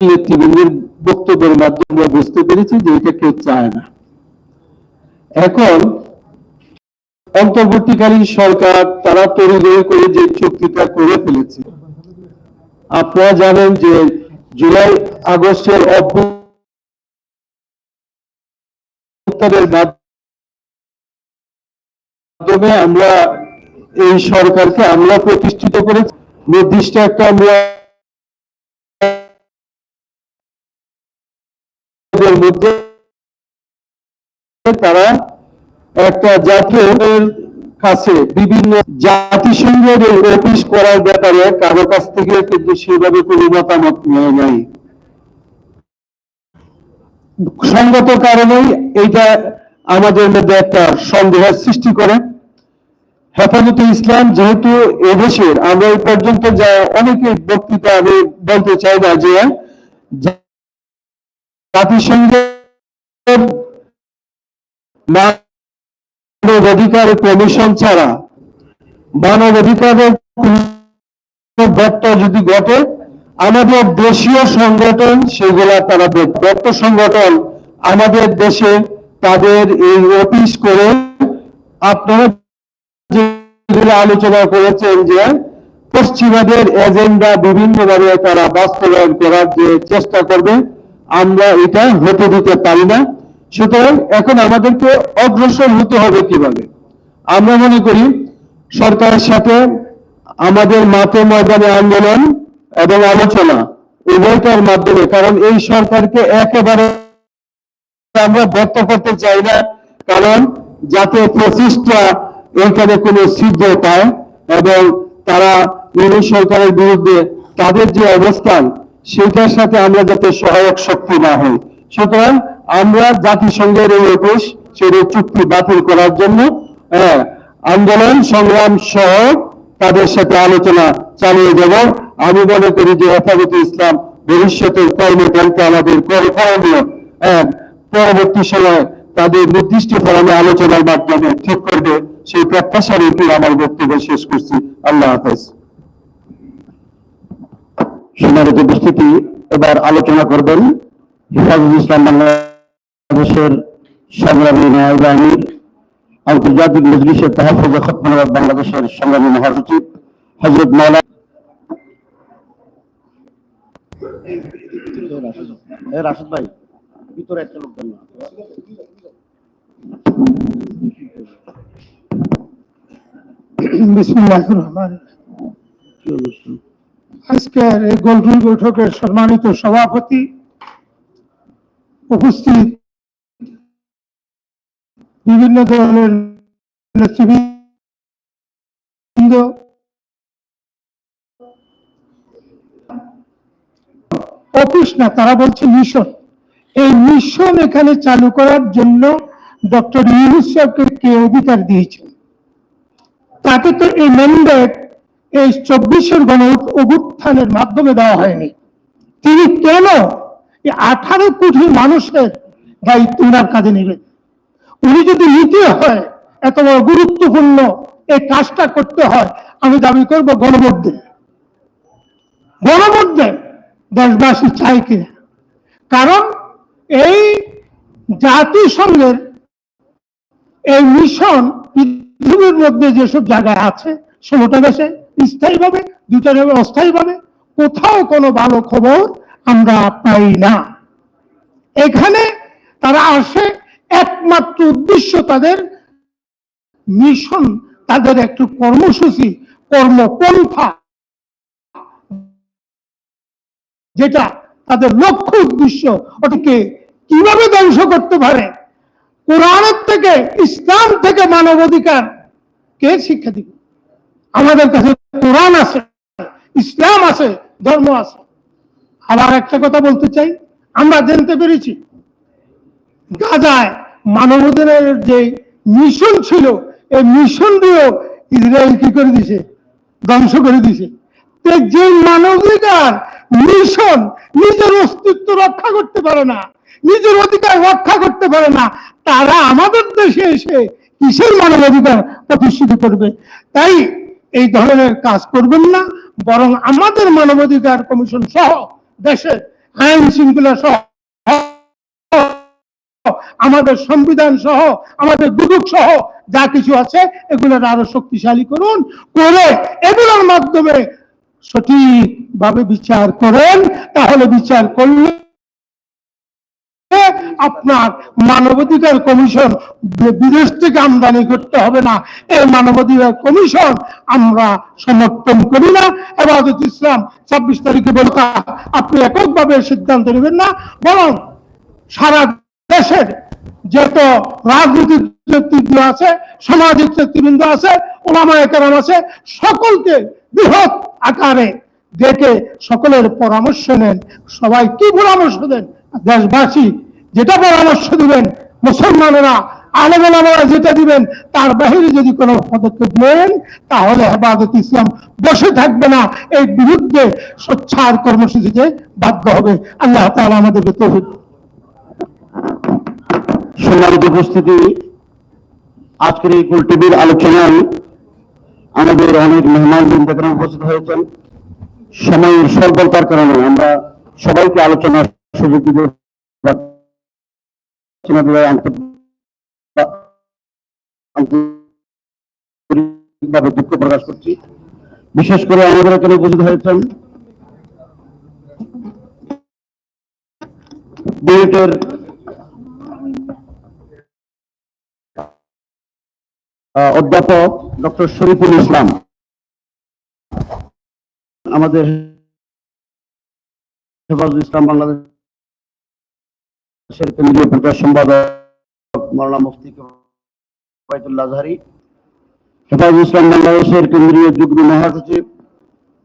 নেতৃবৃন্দের বক্তব্যের মাধ্যমে বুঝতে পেরেছি যে এটা কেউ চায় না। এখন অন্তর্বর্তীকালীন সরকার তারা তড়িঘড়ি করে যে চুক্তিটা করে ফেলেছে। আপনারা জানেন যে জুলাই আগস্টের অভ্যুত্থানের মাধ্যমে আমরা এই সরকারকে আমরা প্রতিষ্ঠিত করেছি। নির্দিষ্ট একটা মধ্যে তারা একটা জাতীয় কাছে বিভিন্ন জাতিসংঘের অফিস করার ব্যাপারে কারও কাছ থেকে কিন্তু সেভাবে কোনো মতামত নেয় নাই। সঙ্গত কারণেই এইটা আমাদের মধ্যে একটা সন্দেহের সৃষ্টি করে। হেফাজতে ইসলাম যেহেতু এদেশের, আমরা এই পর্যন্ত যা অনেকে বক্তৃতা আমি বলতে চাই না যে মানব অধিকার কমিশন ছাড়া মানব অধিকারের ব্যর্থ যদি ঘটে, আমাদের দেশীয় সংগঠন সেগুলা তারা ব্যর্থ সংগঠন আমাদের দেশে তাদের এই অফিস করে আপনারা আলোচনা করেছেন যে পশ্চিমাদের এজেন্ডা বিভিন্নভাবে তারা বাস্তবায়ন করার যে চেষ্টা করবে, আমরা এটা হতে দিতে পারি না। সুতরাং এখন আমাদেরকে অগ্রসর হতে হবে কীভাবে? আমরা মনে করি সরকারের সাথে আমাদের মাঠে ময়দানে আন্দোলন এবং আলোচনা উভয়টার মাধ্যমে, কারণ এই সরকারকে একেবারে আমরা ব্যক্ত করতে চাই না। কারণ যাতে প্রচেষ্টা এখানে কোনো পায় এবং তারা ইউনিট সরকারের বিরুদ্ধে তাদের যে অবস্থান সেটার সাথে আমরা যাতে সহায়ক শক্তি না হই। সুতরাং আমরা জাতিসংঘের এই অফিস সেটা চুক্তি বাতিল করার জন্য হ্যাঁ, আন্দোলন সংগ্রাম সহ তাদের সাথে আলোচনা চালিয়ে যাব আমি মনে করি যে হেফাজতে ইসলাম ভবিষ্যতের কর্মকাণ্ডকে আমাদের হ্যাঁ, পরবর্তী সময়ে তাদের নির্দিষ্ট ফোরামে আলোচনার মাধ্যমে ঠিক করবে সেই প্রত্যাশা রেখে আমার বক্তব্য শেষ করছি। আল্লাহ হাফেজ। সম্মানিত উপস্থিতি এবার আলোচনা করবেন হিফাজুল ইসলাম বাংলাদেশের সংগ্রামী নায়ব আমির আন্তর্জাতিক মজলিসের তাহফুজ খতমানবাদ বাংলাদেশের সংগ্রামী মহাসচিব হজরত মাওলা রাশেদ ভাই ভিতরে একটা লোক আজকের এই গোলটুল বৈঠকের সম্মানিত সভাপতি উপস্থিত বিভিন্ন ধরনের অফিস না, তারা বলছে মিশন। এই মিশন এখানে চালু করার জন্য ডক্টর ইউনুস কে অধিকার দিয়েছে? তাকে তো এই ম্যান্ডেট এই চব্বিশের গণ অভ্যুত্থানের মাধ্যমে দেওয়া হয়নি। তিনি কেন এই আঠারো কোটি মানুষের দায়িত্ব ওনার কাজে নেবেন উনি যদি নিতে হয়, এত বড় গুরুত্বপূর্ণ এই কাজটা করতে হয়, আমি দাবি করব গণভোট দেন গণভোট দেন দেশবাসী চায় কিনা? কারণ এই জাতিসংঘের এই মিশন পৃথিবীর মধ্যে যেসব জায়গায় আছে ষোলোটা দেশে স্থায়ীভাবে দুটা দেশে অস্থায়ীভাবে, কোথাও কোনো ভালো খবর আমরা পাই না। এখানে তারা আসে একমাত্র উদ্দেশ্য তাদের, মিশন তাদের একটু কর্মসূচি, কর্মপন্থা, যেটা তাদের লক্ষ্য উদ্দেশ্য, ওটাকে কীভাবে ধ্বংস করতে পারে কোরআনের থেকে, ইসলাম থেকে মানবাধিকার, কে শিক্ষা দিবে? আমাদের কাছে কোরআন আছে, ইসলাম আছে, ধর্ম আছে। আবার একটা কথা বলতে চাই, আমরা জানতে পেরেছি, গাজায় মানবাধিকারের যে মিশন ছিল, এই মিশন দিয়েও ইসরায়েল কি করে দিছে? ধ্বংস করে দিছে। যে মানবাধিকার, মিশন নিজের অস্তিত্ব রক্ষা করতে পারে না, নিজের অধিকার রক্ষা করতে পারে না তারা আমাদের দেশে এসে কিসের মানবাধিকার প্রতিষ্ঠিত করবে? তাই এই ধরনের কাজ করবেন না, বরং আমাদের মানবাধিকার কমিশন সহ দেশের আইন শৃঙ্খলা সহ, আমাদের সংবিধান সহ, আমাদের দুদক সহ যা কিছু আছে, এগুলোর আরও শক্তিশালী করুন, করে এগুলোর মাধ্যমে সঠিকভাবে বিচার করেন। তাহলে বিচার করলে আপনার মানবাধিকার কমিশন বিদেশ থেকে আমদানি করতে হবে না, এই মানবাধিকার কমিশন আমরা সমর্থন করি না। এবাদত ইসলাম ছাব্বিশ তারিখে বলতা, আপনি এককভাবে সিদ্ধান্ত নেবেন না, বরং সারা দেশের যত রাজনৈতিক নেতৃত্ব আছে, সামাজিক নেতৃবৃন্দ আছে, ওলামায় কেরাম আছে, সকলকে বৃহৎ আকারে ডেকে সকলের পরামর্শ নেন। সবাই কি পরামর্শ দেন? দেশবাসী যেটা পরামর্শ দিবেন, মুসলমানেরা আলমারা যেটা দিবেন, তার বাহিরে যদি কোনো পদক্ষেপ নেন, তাহলে হেফাজত ইসলাম বসে থাকবে না। এই বিরুদ্ধে সোচ্চার কর্মসূচিতে বাধ্য হবে। আল্লাহ তাআলা আমাদেরকে দিন। সম্মানিত উপস্থিতি, আজকের এই কুল টিভির আলোচনায় আমাদের অনেক মেহমান বৃন্দকরণ উপস্থিত হয়েছেন। সময়ের স্বল্পতার কারণে আমরা সবাইকে আলোচনার সুযোগ দিতে দুঃখ প্রকাশ করছি। বিশেষ করে আমাদের এখানে উপস্থিত হয়েছেন অধ্যাপক ডক্টর শরীফুল ইসলাম। আমাদের ইসলাম বাংলাদেশের কেন্দ্রীয় প্রচার সম্পাদক মৌলানা মুফতি ওবায়দুল্লাহ আজহারি হেফাজুল ইসলাম বাংলাদেশের কেন্দ্রীয় যুগ্ম মহাসচিব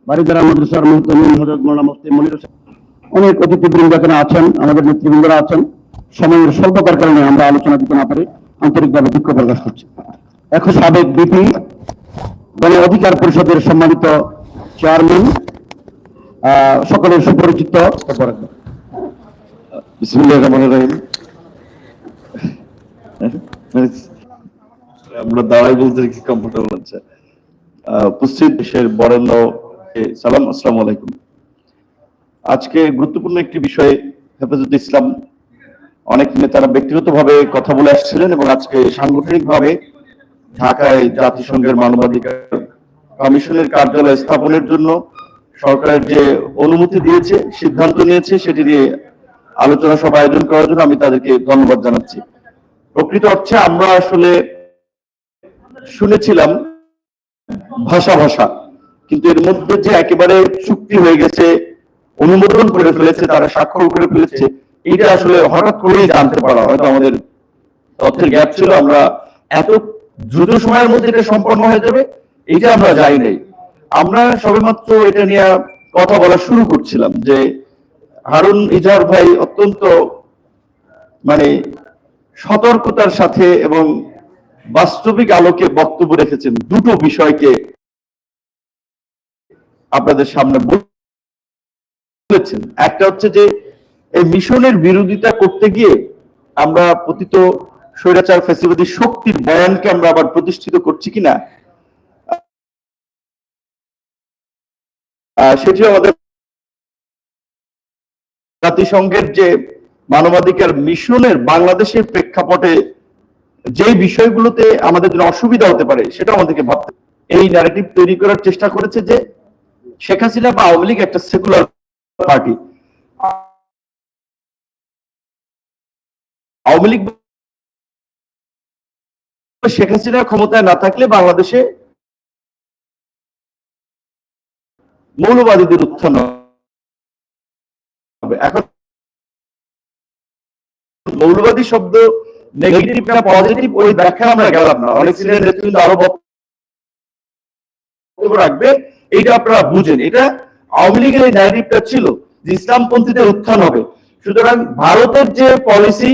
বারিদারা মাদ্রাসার মুহতামিম হজরত মৌলানা মুফতি মনির হোসেন। অনেক অতিথিবৃন্দ এখানে আছেন, আমাদের নেতৃবৃন্দরা আছেন। সময়ের স্বল্পতার কারণে আমরা আলোচনা দিতে না পারি, আন্তরিকভাবে দুঃখ প্রকাশ করছি। এখন সাবেক বিপি, গণ অধিকার পরিষদের সম্মানিত চেয়ারম্যান সকলের সুপরিচিত বিসমিল্লাহির রহমানির রহিম। মানে আমরা দাঁড়াই বলতে কি কমফোর্টেবল আছে উপস্থিত দেশের বরেণ্য সালাম, আসসালামু আলাইকুম। আজকে গুরুত্বপূর্ণ একটি বিষয়ে হেফাজত ইসলাম, অনেক নেতারা ব্যক্তিগতভাবে কথা বলে আসছিলেন এবং আজকে সাংগঠনিকভাবে ঢাকায় জাতিসংঘের মানবাধিকার কমিশনের কার্যালয় স্থাপনের জন্য সরকারের যে অনুমতি দিয়েছে, সিদ্ধান্ত নিয়েছে, সেটি নিয়ে আলোচনা সভা আয়োজন করার জন্য আমি তাদেরকে ধন্যবাদ জানাচ্ছি। প্রকৃত অর্থে আমরা আসলে শুনেছিলাম ভাষা ভাষা, কিন্তু এর মধ্যে যে একেবারে চুক্তি হয়ে গেছে, অনুমোদন করে ফেলেছে, তারা স্বাক্ষর করে ফেলেছে, এটা আসলে হঠাৎ করেই জানতে পারা, হয়তো আমাদের তথ্যের গ্যাপ ছিল, আমরা এত দ্রুত সময়ের মধ্যে এটা সম্পন্ন হয়ে যাবে, এটা আমরা জানি নাই। আমরা সবেমাত্র এটা নিয়ে কথা বলা শুরু করছিলাম যে হারুন ইজার ভাই অত্যন্ত মানে সতর্কতার সাথে এবং বাস্তবিক আলোকে বক্তব্য রেখেছেন দুটো বিষয়কে আপনাদের সামনে বলেছেন। একটা হচ্ছে যে এই মিশনের বিরোধিতা করতে গিয়ে আমরা পতিত স্বৈরাচার ফেসিলিটি শক্তির বয়ানকে আমরা আবার প্রতিষ্ঠিত করছি কিনা আহ, সেটি আমাদের জাতিসংঘের যে মানবাধিকার মিশনের বাংলাদেশের প্রেক্ষাপটে যে বিষয়গুলোতে আমাদের জন্য অসুবিধা হতে পারে সেটা আমাদেরকে ভাবতে এই ন্যারেটিভ তৈরি করার চেষ্টা করেছে যে শেখ হাসিনা বা আওয়ামী লীগ একটা সেকুলার পার্টি আওয়ামী লীগ শেখ হাসিনা ক্ষমতায় না থাকলে বাংলাদেশে মৌলবাদীদের উত্থান হবে। এখন মৌলবাদী শব্দ নেগেটিভ না পজিটিভ ওই ব্যাখ্যা আমরা গেলাম না। অনেক সিনিয়র নেতৃবৃন্দ আরও বক্তব্য রাখবে, এইটা আপনারা বুঝেন। এটা আওয়ামী লীগের এই ন্যারেটিভটা ছিল যে ইসলামপন্থীদের উত্থান হবে। সুতরাং ভারতের যে পলিসি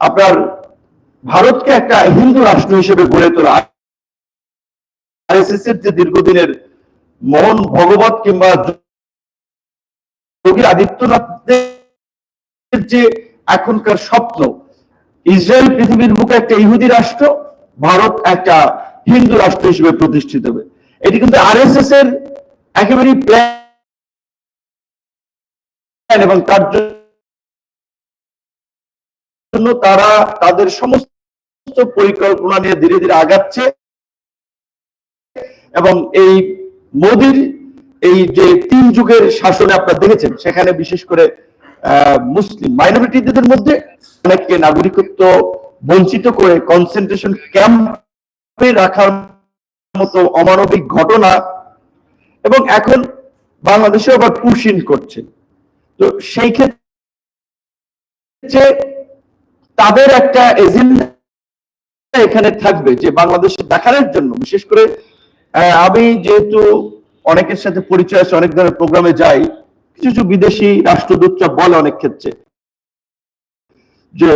আপনার ভারতকে একটা হিন্দু রাষ্ট্র হিসেবে গড়ে তোলা আরএসএস এর যে দীর্ঘদিনের মোহন ভগবত কিংবা যোগী আদিত্যনাথের যে এখনকার স্বপ্ন, ইসরায়েল পৃথিবীর বুকে একটা ইহুদি রাষ্ট্র, ভারত একটা হিন্দু রাষ্ট্র হিসেবে প্রতিষ্ঠিত হবে। এটি কিন্তু আরএসএস এর একেবারে প্ল্যান এবং তার জন্য তারা তাদের সমস্ত পরিকল্পনা নিয়ে ধীরে ধীরে আগাচ্ছে এবং এই মোদির এই যে তিন যুগের শাসনে আপনারা দেখেছেন, সেখানে বিশেষ করে মুসলিম মাইনরিটিদের মধ্যে অনেককে নাগরিকত্ব বঞ্চিত করে কনসেন্ট্রেশন ক্যাম্পে রাখার মতো অমানবিক ঘটনা এবং এখন বাংলাদেশে আবার পুশিন করছে। তো সেই ক্ষেত্রে তাদের একটা এজেন্ডা এখানে থাকবে যে বাংলাদেশে দেখানোর জন্য, বিশেষ করে আমি যেহেতু অনেকের সাথে পরিচয় আছে, অনেক ধরনের প্রোগ্রামে যাই। কিছু কিছু বিদেশি রাষ্ট্রদূতরা বলে অনেক ক্ষেত্রে যে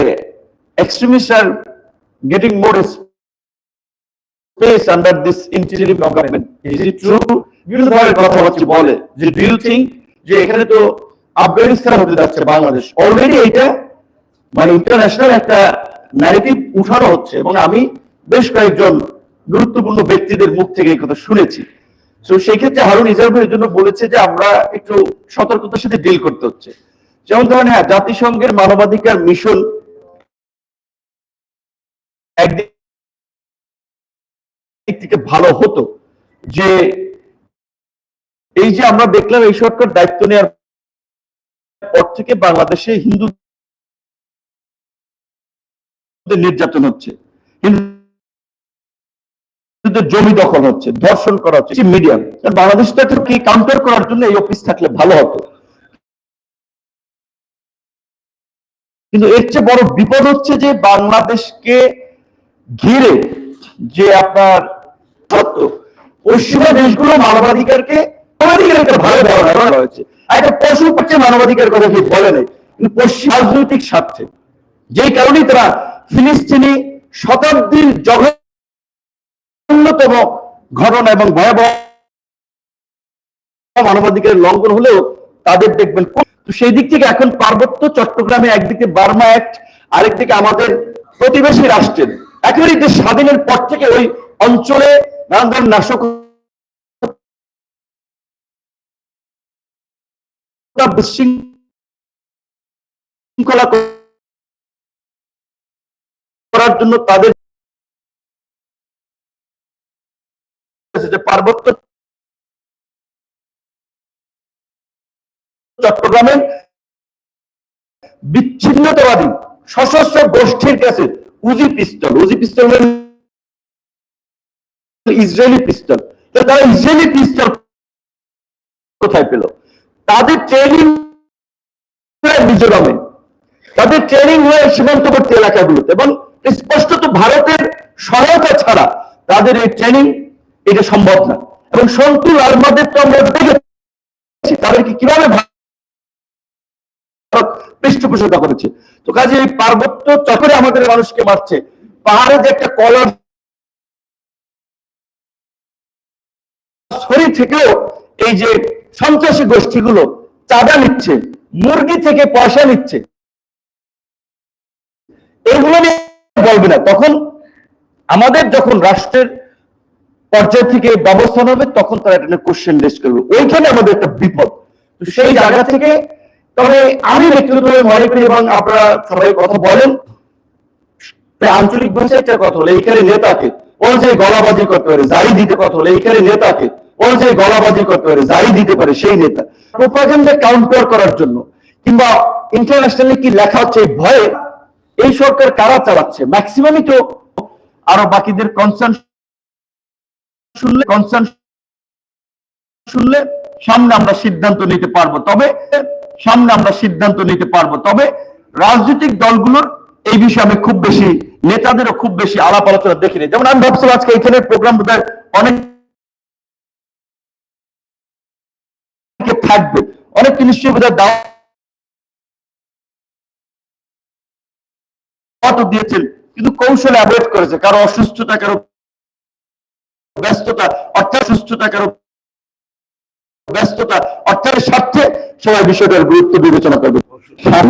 extremist are getting more space under this interim government is it true বিভিন্ন ধরনের কথাবার্তা বলে যে ডু ইউ থিঙ্ক যে এখানে তো আফগানিস্তান হতে যাচ্ছে বাংলাদেশ? অলরেডি এটা মানে ইন্টারন্যাশনাল একটা ন্যারেটিভ উঠানো হচ্ছে এবং আমি বেশ কয়েকজন গুরুত্বপূর্ণ ব্যক্তিদের মুখ থেকে এই কথা শুনেছি। তো সেই ক্ষেত্রে হারুন ইজারভের জন্য বলেছে যে আমরা একটু সতর্কতার সাথে ডিল করতে হচ্ছে। যেমন ধরেন হ্যাঁ জাতিসংঘের মানবাধিকার মিশন থেকে ভালো হতো যে এই যে আমরা দেখলাম এই সরকার দায়িত্ব নেওয়ার পর থেকে বাংলাদেশে হিন্দু নির্যাতন হচ্ছে। হিন্দুদের জমি দখল হচ্ছে, ধর্ষণ করা হচ্ছে মিডিয়াম বাংলাদেশ তো কি কাউন্টার করার জন্য এই অফিস থাকলে ভালো হতো। কিন্তু এর চেয়ে বড় বিপদ হচ্ছে যে বাংলাদেশকে ঘিরে যে আপনার পশ্চিমা দেশগুলো মানবাধিকারকে মানবাধিকার ভালো ধারণা করা হয়েছে। একটা পশু পক্ষে মানবাধিকার কথা কি বলে নাই পশ্চিম রাজনৈতিক স্বার্থে। যেই কারণেই তারা ফিলিস্তিনি শতাব্দীর জঘন্যতম ঘটনা এবং ভয়াবহ মানবাধিকারের লঙ্ঘন হলেও তাদের দেখবেন সেই দিক থেকে এখন পার্বত্য চট্টগ্রামে একদিকে বার্মা অ্যাক্ট, আরেকদিকে আমাদের প্রতিবেশী রাষ্ট্রের। একেবারে দেশ স্বাধীনের পর থেকে ওই অঞ্চলে নানান ধরনের নাশক বিশৃঙ্খলা করার জন্য তাদের যে পার্বত্য চট্টগ্রামে বিচ্ছিন্নতাবাদী সশস্ত্র গোষ্ঠীর কাছে উজি পিস্তল উজি পিস্তল ইসরায়েলি পিস্তল। তারা ইসরায়েলি পিস্তল কোথায় পেল? তাদের ট্রেনিং মিজোরামে। তাদের ট্রেনিং হয়ে সীমান্তবর্তী এলাকাগুলোতে। এবং স্পষ্টত ভারতের সহায়তা ছাড়া তাদের এই ট্রেনিং এটা সম্ভব না। এবং সন্তুল আলমাদের তো আমরা দেখেছি, তাদেরকে কীভাবে পৃষ্ঠপোষকতা করেছে। তো কাজে এই পার্বত্য চক্রে আমাদের মানুষকে মারছে। পাহাড়ে যে একটা কলার ছড়ি থেকেও এই যে সন্ত্রাসী গোষ্ঠীগুলো চাঁদা নিচ্ছে, মুরগি থেকে পয়সা নিচ্ছে, এগুলো নিয়ে বলবে না। তখন আমাদের যখন রাষ্ট্রের পর্যায় থেকে ব্যবস্থা হবে তখন তারা এটা কোশ্চেন রেস করবে। ওইখানে আমাদের একটা বিপদ। তো সেই জায়গা থেকে তবে আমি ব্যক্তিগতভাবে মনে করি এবং আপনারা সবাই কথা বলেন। আঞ্চলিক ভাষায় একটা কথা হলো এইখানে নেতাকে ও যে গলাবাজি করতে পারে জারি দিতে কথা হলো এইখানে নেতাকে ও যে গলাবাজি করতে পারে জারি দিতে পারে সেই নেতা। প্রোপাগান্ডা কাউন্টার করার জন্য কিংবা ইন্টারন্যাশনালি কি লেখা হচ্ছে ভয়ে এই সরকার কারা চালাচ্ছে? ম্যাক্সিমামই তো আরও বাকিদের কনসার্ন শুনলে কনসার্ন শুনলে সামনে আমরা সিদ্ধান্ত নিতে পারব। তবে সামনে আমরা সিদ্ধান্ত নিতে পারব। তবে রাজনৈতিক দলগুলোর এই বিষয়ে আমি খুব বেশি, নেতাদেরও খুব বেশি আলাপ আলোচনা দেখিনি। যেমন আমি ভাবছিলাম আজকে এখানে প্রোগ্রাম অনেক থাকবে। অনেককে নিশ্চয়ই বোধহয় দাওয়াতও দিয়েছেন, কিন্তু কৌশলে অ্যাভয়েড করেছে, কারও অসুস্থতা, কারও ব্যস্ততা অর্থাৎ সুস্থতা কারো ব্যস্ততা অর্থাৎ স্বার্থে সবাই বিষয়টার গুরুত্ব বিবেচনা করবে খান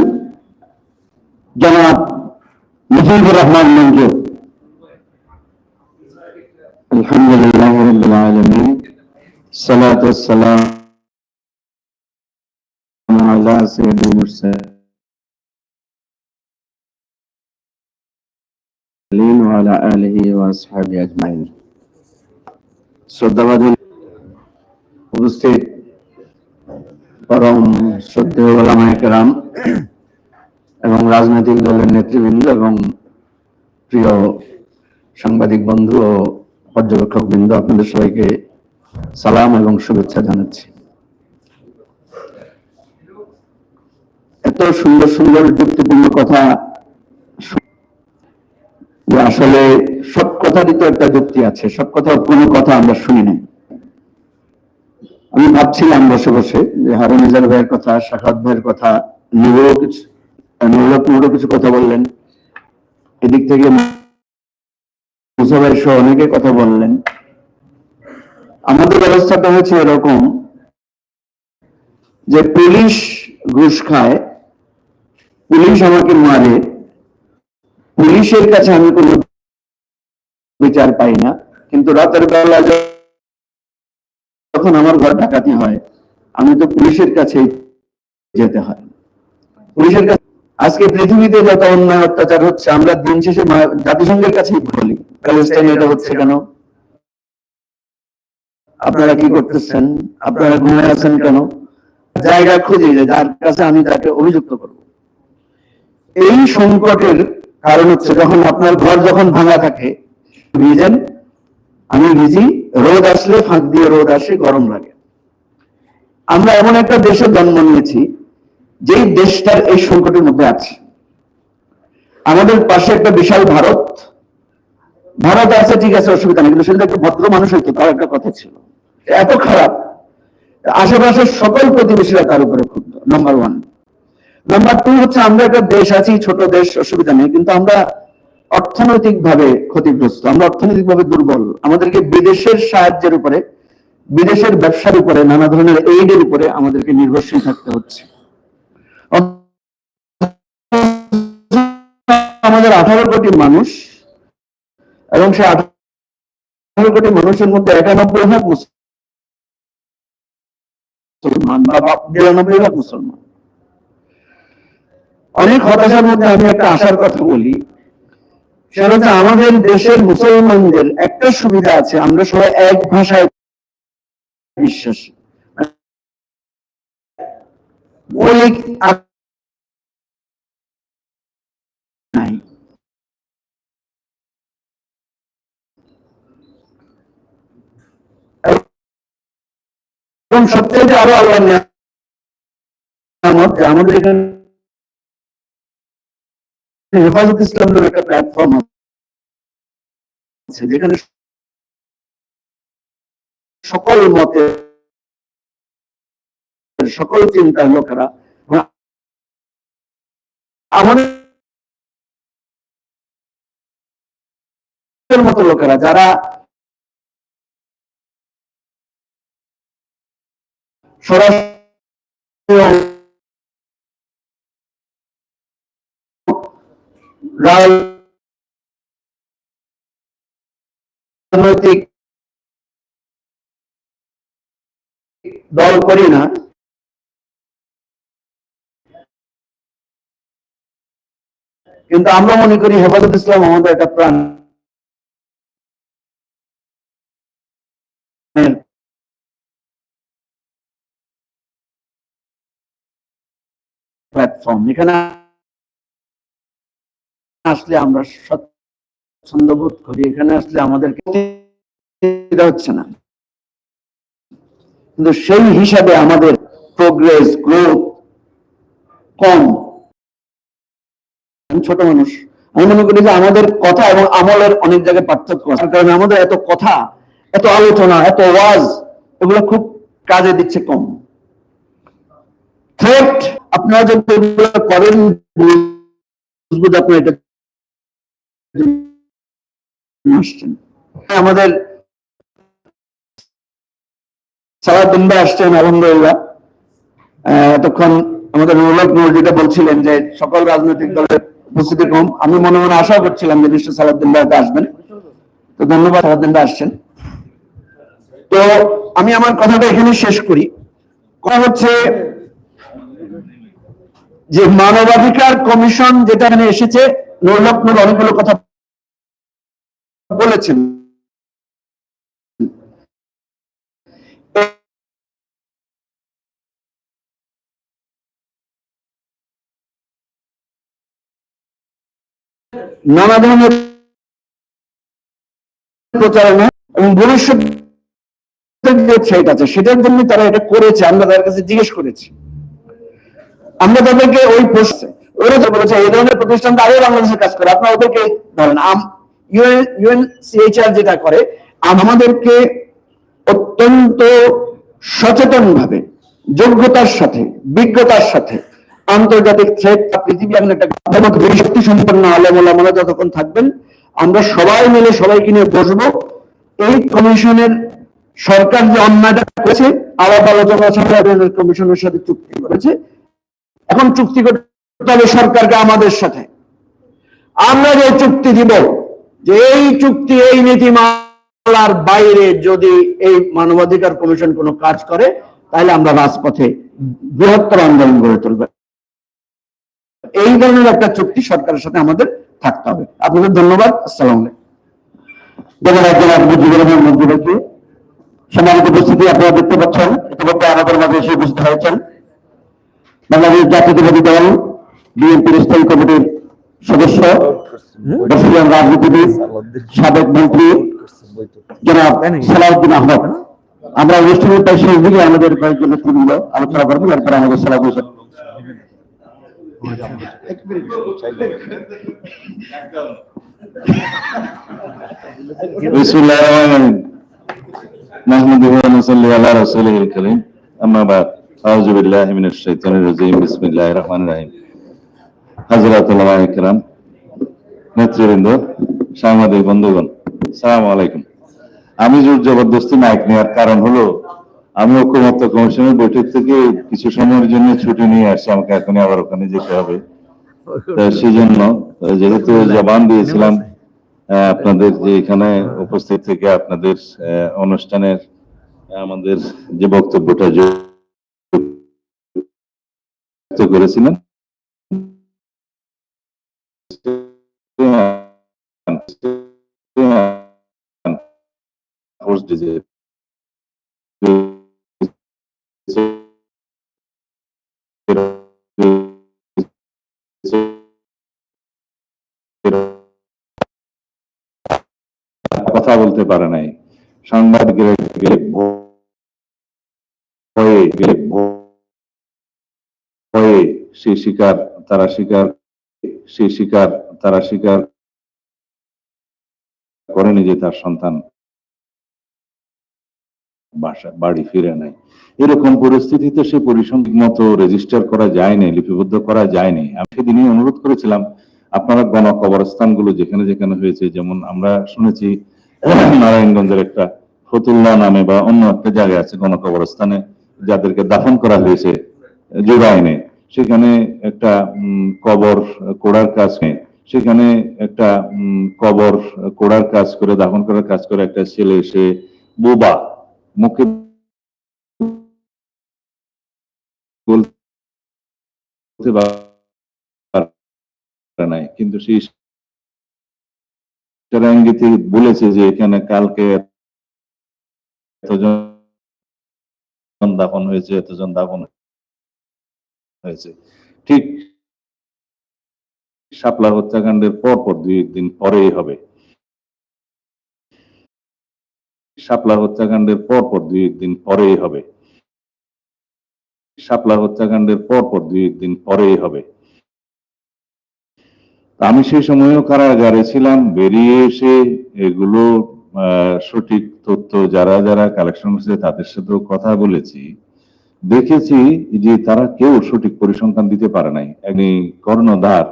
জনাব মুজিবুর রহমান মঞ্জুর আলহামদুলিল্লাহ রাব্বিল আলামিন الصلاة والسلام على سيد المرسلين وعلى آله وأصحابه أجمعين শ্রদ্ধাবাদী উপস্থিত পরম শ্রদ্ধেয় এবং রাজনৈতিক দলের নেতৃবৃন্দ এবং প্রিয় সাংবাদিক বন্ধু ও পর্যবেক্ষক বৃন্দ আপনাদের সবাইকে সালাম এবং শুভেচ্ছা জানাচ্ছি। এত সুন্দর সুন্দর যুক্তিপূর্ণ কথা যে আসলে সব কথারই তো একটা যুক্তি আছে, সব কথা কোনো কথা আমরা শুনি নাই। আমি ভাবছিলাম বসে বসে যে হারুন নিজার ভাইয়ের কথা শাখাত ভাইয়ের কথা নুরও কিছু নুরুল কিছু কথা বললেন। এদিক থেকে মুসা ভাই সহ অনেকে কথা বললেন। আমাদের ব্যবস্থাটা হচ্ছে এরকম যে পুলিশ ঘুষ খায়, পুলিশ আমাকে মারে পুলিশের কাছে আমি কোনো বিচার পাই না, কিন্তু রাতের বেলা যখন আমার ঘর ডাকাতি হয়, আমি তো পুলিশের কাছে যেতে হয়। পুলিশের কাছে আজকে পৃথিবীতে যত অন্যায় অত্যাচার হচ্ছে, আমরা দিন শেষে জাতিসংঘের কাছেই বলি, প্যালেস্টাইনে এটা হচ্ছে কেন? আপনারা কি করতেছেন? আপনারা ঘুমে আছেন কেন? জায়গা খুঁজে যার কাছে আমি তাকে অভিযুক্ত করব। এই সংকটের কারণ হচ্ছে যখন আপনার ঘর যখন ভাঙা থাকে ভিজেন আমি ভিজি রোদ আসলে ফাঁক দিয়ে রোদ আসে, গরম লাগে। আমরা এমন একটা দেশে জন্ম নিয়েছি, যেই দেশটার এই সংকটের মধ্যে আছে। আমাদের পাশে একটা বিশাল ভারত। ভারত আছে, ঠিক আছে, অসুবিধা নেই, কিন্তু সেটা একটা ভদ্র মানুষ হইতো, তার একটা কথা ছিল। এত খারাপ। আশেপাশের সকল প্রতিবেশীরা তার উপরে ক্ষুব্ধ নাম্বার ওয়ান নাম্বার টু হচ্ছে আমরা একটা দেশ আছি, ছোট দেশ, অসুবিধা নেই, কিন্তু আমরা অর্থনৈতিক ভাবে ক্ষতিগ্রস্ত, আমরা অর্থনৈতিক ভাবে দুর্বল। আমাদেরকে বিদেশের সাহায্যের উপরে, বিদেশের ব্যবসার উপরে, নানা ধরনের এইডের উপরে আমাদেরকে নির্ভরশীল থাকতে হচ্ছে। আমাদের আঠারো কোটি মানুষ, এবং সে আঠারো কোটি মানুষের মধ্যে একানব্বই ভাগ মুসলমান বা বিরানব্বই ভাগ মুসলমান। অনেক হতাশার মধ্যে আমি একটা আশার কথা বলি। সেটা হচ্ছে আমাদের দেশের মুসলমানদের একটা সুবিধা আছে, আমরা সবাই এক ভাষায় বিশ্বাসী। মৌলিক সবচেয়ে আরও আল্লাহ আমাদের এখানে হেফাজত ইসলাম নামে একটা প্ল্যাটফর্ম আছে, যেখানে সকল মতে, সকল চিন্তার লোকেরা আমাদের মতো লোকেরা, যারা সরাসরি রাজনৈতিক দল করি না। কিন্তু আমরা মনে করি হেফাজত ইসলাম আমাদের একটা প্রাণ। প্ল্যাটফর্ম। এখানে আসলে আমরা স্বচ্ছন্দ বোধ করি, এখানে আসলে আমাদেরকে হচ্ছে না। কিন্তু সেই হিসাবে আমাদের প্রোগ্রেস গ্রোথ কম। আমি ছোট মানুষ, আমি মনে করি যে আমাদের কথা এবং আমলের অনেক জায়গায় পার্থক্য আছে। কারণ আমাদের এত কথা, এত আলোচনা, এত ওয়াজ এগুলো খুব কাজে দিচ্ছে কম। থ্রেট আপনারা যদি করেন, বুঝব যে আপনারা এটা আসছেন। আমাদের সালাউদ্দিন ভাই আসছেন, আলহামদুলিল্লাহ। এতক্ষণ আমাদের নুর যেটা বলছিলেন যে সকল রাজনৈতিক দলের উপস্থিতি কম আমি মনে মনে আশা করছিলাম যে আসবেন। তো ধন্যবাদ আসছেন। তো আমি আমার কথাটা এখানে শেষ করি। কথা হচ্ছে যে মানবাধিকার কমিশন যেটা এখানে এসেছে নৌলক নৈলক্ষ্ণের অনেকগুলো কথা বলেছেন। নানা ধরনের প্রচারণা এবং ভবিষ্যৎ আছে, সেটার জন্য তারা এটা করেছে, আমরা তাদের কাছে জিজ্ঞেস করেছি। আমরা তাদেরকে ওই ওরা তো বলেছে, এই ধরনের প্রতিষ্ঠানটা আগে বাংলাদেশে কাজ করে, আপনারা ওদেরকে ধরেন ইউএন ইউএনসিএইচআর যেটা করে, আমাদেরকে অত্যন্ত সচেতন ভাবে যোগ্যতার সাথে, বিজ্ঞতার সাথে আন্তর্জাতিক থ্রেট পৃথিবী এখন একটা শক্তি সম্পন্ন আলমোলামারা যতক্ষণ থাকবেন, আমরা সবাই মিলে সবাইকে নিয়ে বসবো। এই কমিশনের সরকার যে অন্যায়টা করেছে, আলাপ আলোচনা ছাড়া কমিশনের সাথে চুক্তি করেছে, এখন চুক্তি করতে হবে সরকারকে আমাদের সাথে। আমরা যে চুক্তি দিব যে এই চুক্তি, এই নীতিমালার বাইরে যদি এই মানবাধিকার কমিশন কোনো কাজ করে, তাহলে আমরা রাজপথে বৃহত্তর আন্দোলন গড়ে তুলব। এই ধরনের একটা চুক্তি সরকারের সাথে আমাদের থাকতে হবে। আপনাদের ধন্যবাদ। আসসালাম আপনারা দেখতে পাচ্ছেন এসে হয়েছেন। বাংলাদেশ জাতীয়তাবাদী দল, বিএনপির স্থায়ী কমিটির সদস্য বর্ষিয়ান রাজনীতিবিদ, সাবেক মন্ত্রী, জনাব সালাউদ্দিন আহমদ। আমরা অনুষ্ঠানের প্রায় শেষ দিকে আমাদের কয়েকজন নেতৃবৃন্দ আলোচনা করবেন এরপর আমাদের সালাম হোসেন আহমদুল্লাহ আলা রাসূলিল কারীম ইকরাম নেতৃবৃন্দ, সাংবাদিক, বন্ধুগণ, সালাম আলাইকুম। আমি জোর জবরদস্তি মাইক নেওয়ার কারণ হলো, আমি ঐক্যমত্য কমিশনের বৈঠক থেকে কিছু সময়ের জন্য ছুটি নিয়ে আসছি, আমাকে এখনই আবার ওখানে যেতে হবে। সেই জন্য যেহেতু জবান দিয়েছিলাম আপনাদের যে এখানে উপস্থিত থেকে আপনাদের অনুষ্ঠানের আমাদের যে বক্তব্যটা যুক্ত করেছিলেন কথা বলতে পারে নাই। সাংবাদিকেরা গেলে গেলে সেই শিকার, তারা শিকার সেই শিকার, তারা শিকার করেনি যে তার সন্তান। বাসা বাড়ি ফিরে নাই। এরকম পরিস্থিতিতে সে পরিসংখ্যান মতো রেজিস্টার করা যায়নি, লিপিবদ্ধ করা যায়নি। আমি সেদিনই অনুরোধ করেছিলাম, আপনারা গণ কবরস্থানগুলো যেখানে যেখানে হয়েছে, যেমন আমরা শুনেছি, নারায়ণগঞ্জের একটা ফতুল্লাহ নামে বা অন্য একটা জায়গায় আছে গণ কবরস্থানে যাদেরকে দাফন করা হয়েছে জোড়াইনে সেখানে একটা কবর কোড়ার কাজ নেই। সেখানে একটা কবর কোড়ার কাজ করে, দাফন করার কাজ করে একটা ছেলে, সে বোবা মুখে বলতে নাই, কিন্তু সেই ইঙ্গিতে বলেছে যে এখানে কালকে এতজন দাফন হয়েছে, এতজন দাফন হয়েছে। ঠিক শাপলা হত্যাকাণ্ডের পর পর দুই দিন পরেই হবে। শাপলা হত্যাকাণ্ডের পর পর দুই দিন পরেই হবে। শাপলা হত্যাকাণ্ডের পর পর দুই দিন পরেই হবে। আমি সেই সময়ও কারাগারে ছিলাম, বেরিয়ে এসে এগুলো সঠিক তথ্য যারা যারা কালেকশন করছে তাদের সাথেও কথা বলেছি। দেখেছি যে তারা কেউ সঠিক পরিসংখ্যান দিতে পারে নাই। একটি কর্ণধার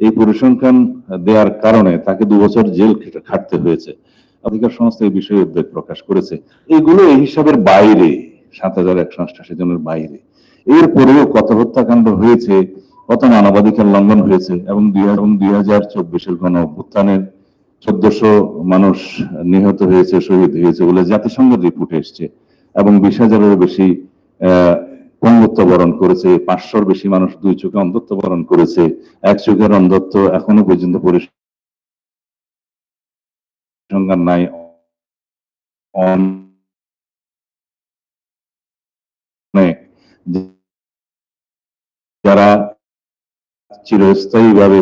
এই পরিসংখ্যান দেওয়ার কারণে তাকে দু বছর জেল খাটতে হয়েছে। অধিকার সংস্থা এই বিষয়ে উদ্বেগ প্রকাশ করেছে। এগুলো এই হিসাবের বাইরে সাত হাজার একশো অষ্টাশি জনের বাইরে। এরপরেও কত হত্যাকাণ্ড হয়েছে কত মানবাধিকার লঙ্ঘন হয়েছে এবং দুই হাজার চব্বিশের গণ অভ্যুত্থানের চোদ্দশো মানুষ নিহত হয়েছে শহীদ হয়েছে বলে জাতিসংঘের রিপোর্ট এসছে এবং বিশ হাজারেরও বেশি আহ, বরণ করেছে পাঁচশোর বেশি মানুষ দুই চোখে অন্ধত্ব বরণ করেছে এক চোখের অন্ধত্ব এখনও পর্যন্ত পরিসংখ্যান নাই যারা চিরস্থায়ী ভাবে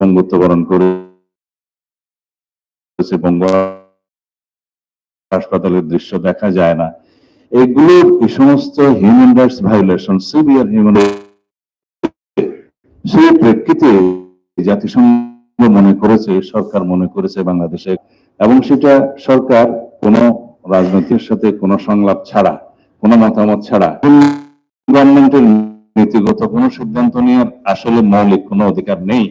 পঙ্গুত্ব বরণ করেছে হাসপাতালের দৃশ্য দেখা যায় না। এগুলো এই সমস্ত human rights violation severe human সেই প্রেক্ষিতে জাতিসংঘ মনে করেছে সরকার মনে করেছে বাংলাদেশে। এবং সেটা সরকার কোন রাজনীতির সাথে কোনো সংলাপ ছাড়া, কোনো মতামত ছাড়া নীতিগত কোনো সিদ্ধান্ত নেওয়ার আসলে মৌলিক কোনো অধিকার নেই।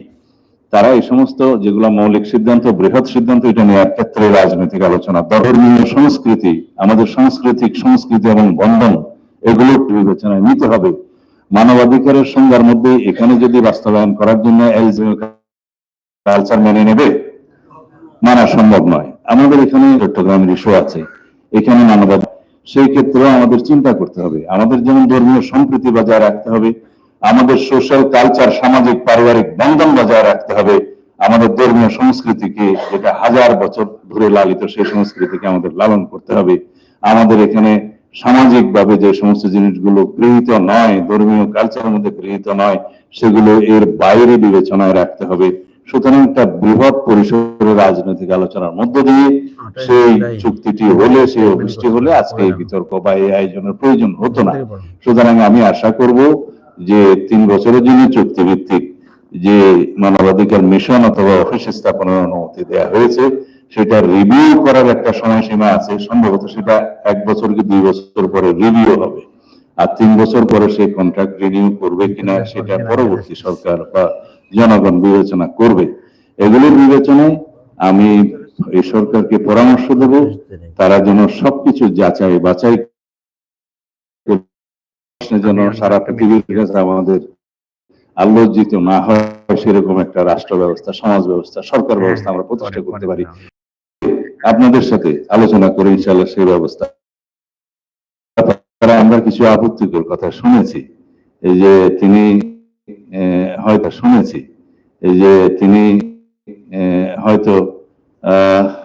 তারা এই সমস্ত যেগুলো মৌলিক সিদ্ধান্ত, বৃহৎ সিদ্ধান্ত, এটা নেওয়ার ক্ষেত্রে রাজনৈতিক আলোচনা, ধর্মীয় সংস্কৃতি, আমাদের সাংস্কৃতিক সংস্কৃতি এবং বন্ধন এগুলো বিবেচনায় নিতে হবে। মানবাধিকারের সংজ্ঞার মধ্যে এখানে যদি বাস্তবায়ন করার জন্য কালচার মেনে নেবে? মানা সম্ভব নয়। আমাদের এখানে চট্টগ্রামের ইস্যু আছে। এখানে মানবাধ সেই ক্ষেত্রে আমাদের চিন্তা করতে হবে। আমাদের যেমন ধর্মীয় সম্প্রীতি বজায় রাখতে হবে, আমাদের সোশ্যাল কালচার সামাজিক, পারিবারিক বন্ধন বজায় রাখতে হবে, আমাদের ধর্মীয় সংস্কৃতিকে যেটা হাজার বছর ধরে লালিত, সেই সংস্কৃতিকে আমাদের লালন করতে হবে। আমাদের এখানে সামাজিকভাবে যে সমস্ত জিনিসগুলো গৃহীত নয়, ধর্মীয় কালচারের মধ্যে গৃহীত নয়, সেগুলো এর বাইরে বিবেচনায় রাখতে হবে। সুতরাং একটা বৃহৎ পরিসরের রাজনৈতিক আলোচনার মধ্য দিয়ে সেই চুক্তিটি হলে সেই অফিসটি হলে আজকে এই বিতর্ক বা এই আয়োজনের প্রয়োজন হতো না। সুতরাং আমি আশা করব যে তিন বছরের জন্য চুক্তিভিত্তিক যে মানবাধিকার মিশন অথবা অফিস স্থাপনের অনুমতি দেওয়া হয়েছে সেটা রিভিউ করার একটা সময়সীমা আছে। সম্ভবত সেটা এক বছর কি দুই বছর পরে রিভিউ হবে। আর তিন বছর পরে সেই কন্ট্রাক্ট রিনিউ করবে কিনা সেটা পরবর্তী সরকার বা জনগণ বিবেচনা করবে। এগুলোর বিবেচনায় আমি এই সরকারকে পরামর্শ দেব তারা যেন সবকিছু যাচাই বাছাই যেন সারা পৃথিবীর কাছে আমাদের আলোচিত না হয় সেরকম একটা রাষ্ট্র ব্যবস্থা সমাজ ব্যবস্থা সরকার ব্যবস্থা আমরা প্রতিষ্ঠা করতে পারি। আপনাদের সাথে আলোচনা করে ইনশাল্লাহ সেই ব্যবস্থা আমরা কিছু আপত্তিকর কথা শুনেছি। এই যে তিনি হয়তো শুনেছি। যে তিনি হয়তো